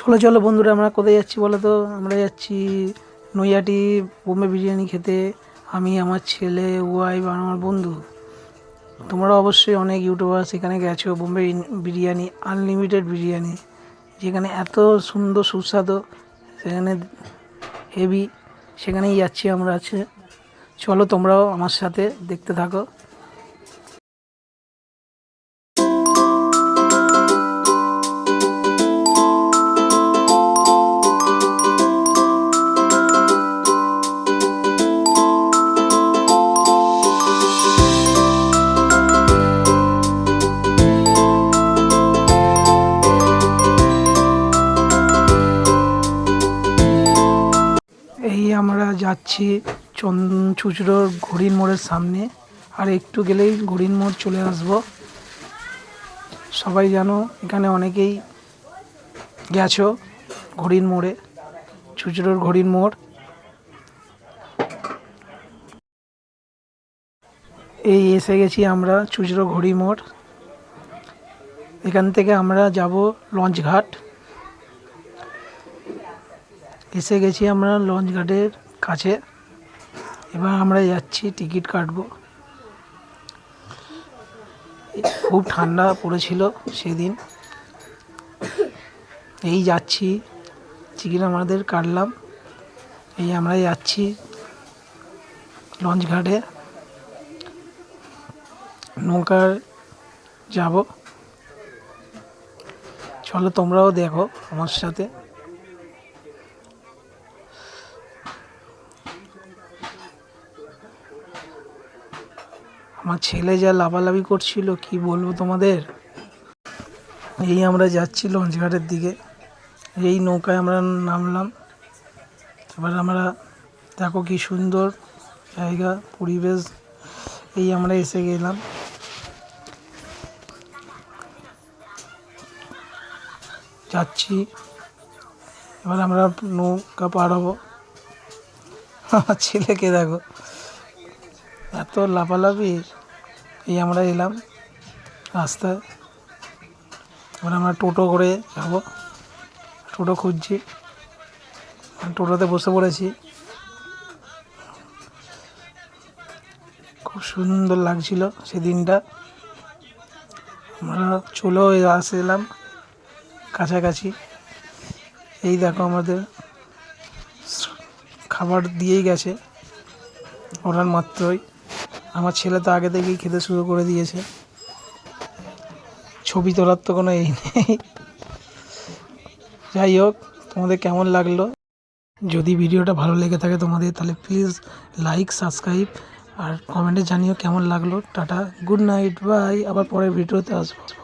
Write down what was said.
চলো চলো বন্ধুরা, আমরা কোথায় যাচ্ছি বলো তো? আমরা যাচ্ছি নৈয়াটি বোম্বে বিরিয়ানি খেতে। আমি, আমার ছেলে ওয়াইফ আর আমার বন্ধু। তোমরা অবশ্যই অনেক ইউটিউবার সেখানে গেছো, বোম্বে বিরিয়ানি আনলিমিটেড বিরিয়ানি, যেখানে এত সুন্দর, সুস্বাদু, সেখানে হেভি সেখানেই যাচ্ছি আমরা আছে চলো, তোমরাও আমার সাথে দেখতে থাকো। এই আমরা যাচ্ছি চুচড়োর ঘড়ির মোড়ের সামনে। আর একটু গেলেই ঘড়ির মোড় চলে আসব। সবাই জানো, এখানে অনেকেই গেছো ঘড়ির মোড়ে, চুচড়োর ঘড়ির মোড়। এই এসে গেছি আমরা চুচড়ো ঘড়ি মোড়। এখান থেকে আমরা যাব লঞ্চ ঘাট এসে গেছি আমরা লঞ্চ ঘাটের কাছে। এবার আমরা যাচ্ছি, টিকিট কাটবো। খুব ঠান্ডা পড়েছিল সেদিন। এই যাচ্ছি, টিকিট আমাদের কাটলাম। এই আমরা যাচ্ছি লঞ্চ ঘাটে। নৌকার যাব। চলো তোমরাও দেখো আমার সাথে। আমার ছেলে যা লাফালাফি করছিল, কি বলব তোমাদের? এই আমরা যাচ্ছি লঞ্চঘাটের দিকে। এই নৌকায় আমরা নামলাম। এবার আমরা, দেখো কি সুন্দর জায়গা, পরিবেশ। এই আমরা এসে গেলাম। যাচ্ছি। এবার আমরা নৌকা পার হব। আমার ছেলেকে দেখো, এত লাফালাফি। এই আমরা এলাম রাস্তায়। এবার আমরা টোটো করে যাব। টোটো খুঁজছি। টোটোতে বসে পড়েছি। খুব সুন্দর লাগছিল সেদিনটা। আমরা চলেও আসলাম কাছাকাছি। এই দেখো আমাদের খাবার দিয়েই গেছে। ওঠার মাত্রই। আমার ছেলে তো আগে থেকেই খেতে শুরু করে দিয়েছে। ছবি তোলার তো কোনো এই নেই। যাই হোক, তোমাদের কেমন লাগল? যদি ভিডিওটা ভালো লেগে থাকে তোমাদের, তাহলে প্লিজ লাইক সাবস্ক্রাইব আর কমেন্টে জানিও কেমন লাগল। টাটা গুড নাইট বাই আবার পরের ভিডিওতে আসব।